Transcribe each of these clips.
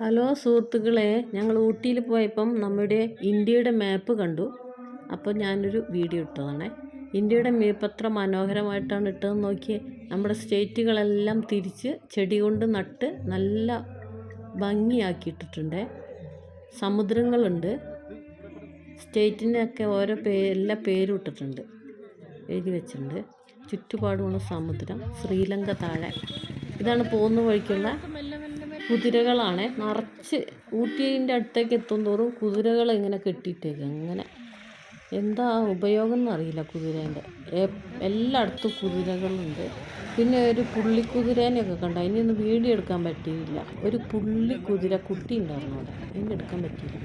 Hello സുഹൃത്തുക്കളെ ഞങ്ങൾ ഊട്ടിയിൽ പോയപ്പം നമ്മുടെ ഇന്ത്യയുടെ മാപ്പ് കണ്ടു. അപ്പോൾ ഞാനൊരു വീഡിയോ ഇട്ടതാണേ. ഇന്ത്യയുടെ മാപ്പ് എത്ര മനോഹരമായിട്ടാണ് ഇട്ടതെന്ന് നോക്കിയേ. നമ്മുടെ സ്റ്റേറ്റുകളെല്ലാം തിരിച്ച് ചെടി കൊണ്ട് നട്ട് നല്ല ഭംഗിയാക്കിയിട്ടിട്ടുണ്ട്. സമുദ്രങ്ങളുണ്ട്. സ്റ്റേറ്റിനൊക്കെ ഓരോ പേ എല്ലാ പേരും ഇട്ടിട്ടുണ്ട്. എഴുതി വെച്ചിട്ടുണ്ട്. ചുറ്റുപാടുമുള്ള സമുദ്രം ശ്രീലങ്ക താഴെ. ഇതാണ് പോകുന്ന വഴിക്കുള്ള കുതിരകളാണ്. നിറച്ച് ഊട്ടീന്റെ അടുത്തേക്ക് എത്തും തോറും കുതിരകൾ ഇങ്ങനെ കെട്ടിയിട്ടേക്ക്. അങ്ങനെ എന്താ ഉപയോഗം എന്നറിയില്ല കുതിരേന്റെ. എല്ലായിടത്തും കുതിരകളുണ്ട്. പിന്നെ ഒരു പുള്ളിക്കുതിരേനെയൊക്കെ കണ്ട. അതിനൊന്നും വീഡിയോ എടുക്കാൻ പറ്റിയില്ല. ഒരു പുള്ളിക്കുതിര കുട്ടി ഉണ്ടായിരുന്നു അവിടെ. അതിന്റെ എടുക്കാൻ പറ്റിയില്ല.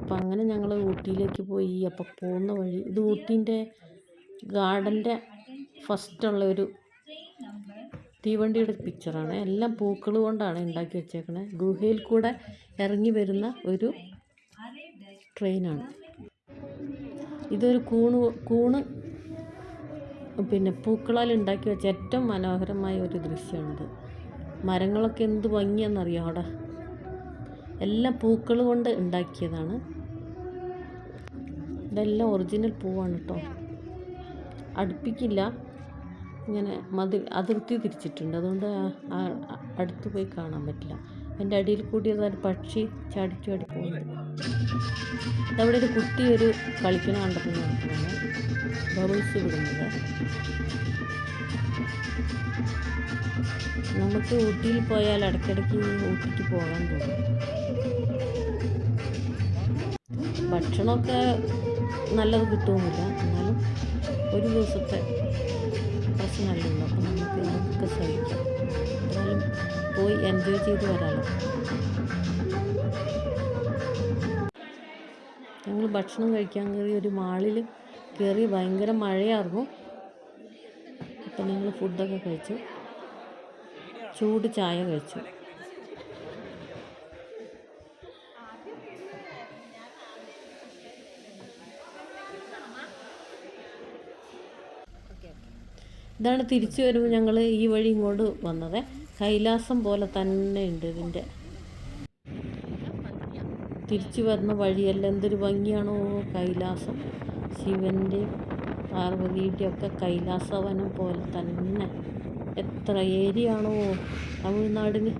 അപ്പം അങ്ങനെ ഞങ്ങൾ ഊട്ടിയിലേക്ക് പോയി. അപ്പോൾ പോകുന്ന വഴി ഇത് ഊട്ടീന്റെ ഗാർഡന്റെ ഫസ്റ്റുള്ള ഒരു തീവണ്ടിയുടെ പിക്ചറാണ് എല്ലാം പൂക്കൾ കൊണ്ടാണ് ഉണ്ടാക്കി വെച്ചേക്കണേ. ഗുഹയിൽ കൂടെ ഇറങ്ങി വരുന്ന ഒരു ട്രെയിനാണ്. ഇതൊരു കൂണ് കൂണ് പിന്നെ പൂക്കളാൽ ഉണ്ടാക്കി വെച്ച ഏറ്റവും മനോഹരമായ ഒരു ദൃശ്യമാണിത്. മരങ്ങളൊക്കെ എന്ത് ഭംഗിയെന്നറിയാം അവിടെ? എല്ലാം പൂക്കൾ കൊണ്ട് ഉണ്ടാക്കിയതാണ് ഇതെല്ലാം ഒറിജിനൽ പൂവാണ് കേട്ടോ അടുപ്പിക്കില്ല. ഇങ്ങനെ മതി അതിർത്തി തിരിച്ചിട്ടുണ്ട്. അതുകൊണ്ട് അടുത്ത് പോയി കാണാൻ പറ്റില്ല. എന്റെ അടിയിൽ കൂടി പക്ഷി ചാടി ചാടി പോകുന്നുണ്ട് അവിടെ ഒരു കുട്ടി ഒരു കളിക്കണ കണ്ടപ്പോൾ നടക്കുന്നതാണ് ബബിൾസ് വിടുന്നത്. നമുക്ക് ഊട്ടിയിൽ പോയാൽ ഇടയ്ക്കിടയ്ക്ക് ഊട്ടിക്ക് പോകാൻ തോന്നും. ഭക്ഷണമൊക്കെ നല്ലത് കിട്ടുമെന്നില്ല എന്നാലും ഒരു ദിവസത്തെ പ്രശ്നമല്ലല്ലോ. അപ്പം നമുക്ക് അതൊക്കെ ശ്രമിക്കാം പോയി എൻജോയ് ചെയ്ത് വരാമല്ലോ ഞങ്ങൾ ഭക്ഷണം കഴിക്കാൻ കയറി ഒരു മാളിൽ കയറി ഭയങ്കര മഴയായിരുന്നു അപ്പം ഞങ്ങൾ ഫുഡൊക്കെ കഴിച്ചു. ചൂട് ചായ കഴിച്ചു. ഇതാണ് തിരിച്ചു വരുമ്പോൾ ഞങ്ങൾ ഈ വഴി ഇങ്ങോട്ട് വന്നത്. കൈലാസം പോലെ തന്നെ ഉണ്ട് ഇതിന്റെ. തിരിച്ചു വരുന്ന വഴിയല്ല എന്തൊരു ഭംഗിയാണോ കൈലാസം. ശിവന്റെയും പാർവതിയുടെയും ഒക്കെ കൈലാസവനം പോലെ തന്നെ. എത്ര ഏരിയാണോ തമിഴ്നാടിന്.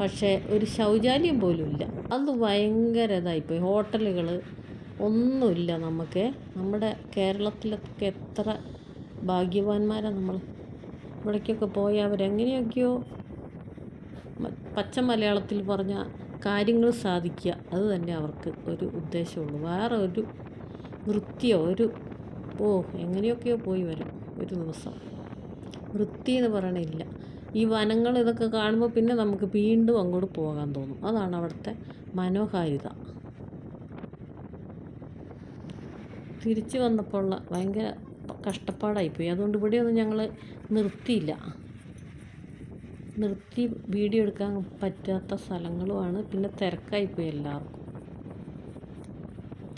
പക്ഷേ ഒരു ശൗചാലയം പോലും ഇല്ല. അത് ഭയങ്കര ഇതായിപ്പോയി ഹോട്ടലുകൾ ഒന്നുമില്ല നമുക്ക്. നമ്മുടെ കേരളത്തിലൊക്കെ എത്ര ഭാഗ്യവാന്മാരാണ് നമ്മൾ ഇവിടേക്കൊക്കെ പോയി അവരെങ്ങനെയൊക്കെയോ പച്ച മലയാളത്തിൽ പറഞ്ഞ കാര്യങ്ങൾ സാധിക്കുക. അത് തന്നെ അവർക്ക് ഒരു ഉദ്ദേശമുള്ളൂ. വേറെ ഒരു വൃത്തിയോ ഒരു ഓ എങ്ങനെയൊക്കെയോ പോയി വരും ഒരു ദിവസം. വൃത്തി എന്ന് പറയണില്ല. ഈ വനങ്ങൾ ഇതൊക്കെ കാണുമ്പോൾ പിന്നെ നമുക്ക് വീണ്ടും അങ്ങോട്ട് പോകാൻ തോന്നും. അതാണ് അവിടുത്തെ മനോഹാരിത. തിരിച്ചു വന്നപ്പോൾ ഭയങ്കര കഷ്ടപ്പാടായിപ്പോയി. അതുകൊണ്ട് ഇവിടെയൊന്നും ഞങ്ങൾ നിർത്തിയില്ല. നിർത്തി വീഡിയോ എടുക്കാൻ പറ്റാത്ത സ്ഥലങ്ങളുമാണ്. പിന്നെ തിരക്കായിപ്പോയി എല്ലാവർക്കും.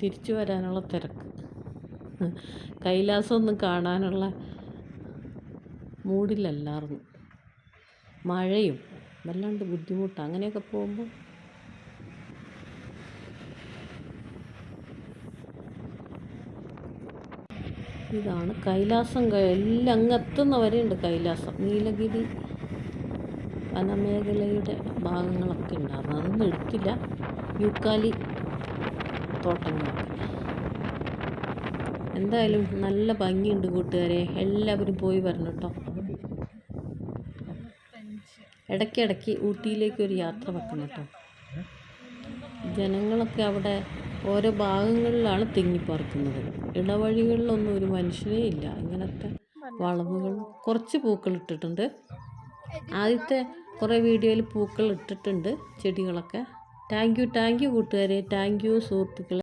തിരിച്ചു വരാനുള്ള തിരക്ക്. കൈലാസമൊന്നും കാണാനുള്ള മൂഡിലല്ലായിരുന്നു മഴയും വല്ലാണ്ട് ബുദ്ധിമുട്ട്. അങ്ങനെയൊക്കെ പോകുമ്പോൾ ഇതാണ് കൈലാസം എല്ലാം അങ്ങ് വരെയുണ്ട് ഉണ്ട് കൈലാസം. നീലഗിരി വനമേഖലയുടെ ഭാഗങ്ങളൊക്കെ ഉണ്ടായിരുന്നു അതൊന്നും എടുത്തില്ല. യൂക്കാലി തോട്ടങ്ങളൊക്കെ. എന്തായാലും നല്ല ഭംഗിയുണ്ട് കൂട്ടുകാരെ. എല്ലാവരും പോയി വരണം കേട്ടോ. ഇടയ്ക്കിടയ്ക്ക് ഊട്ടിയിലേക്ക് ഒരു യാത്ര വെക്കണം കേട്ടോ. ജനങ്ങളൊക്കെ അവിടെ ഓരോ ഭാഗങ്ങളിലാണ് തിങ്ങിപ്പറക്കുന്നത് ഇടവഴികളിലൊന്നും ഒരു മനുഷ്യനേ ഇല്ല. ഇങ്ങനത്തെ വളവുകൾ കുറച്ച് പൂക്കൾ ഇട്ടിട്ടുണ്ട് ആദ്യത്തെ കുറേ വീഡിയോയിൽ പൂക്കൾ ഇട്ടിട്ടുണ്ട് ചെടികളൊക്കെ. താങ്ക് യു താങ്ക് യു കൂട്ടുകാരെ. താങ്ക് യു സുഹൃത്തുക്കളെ.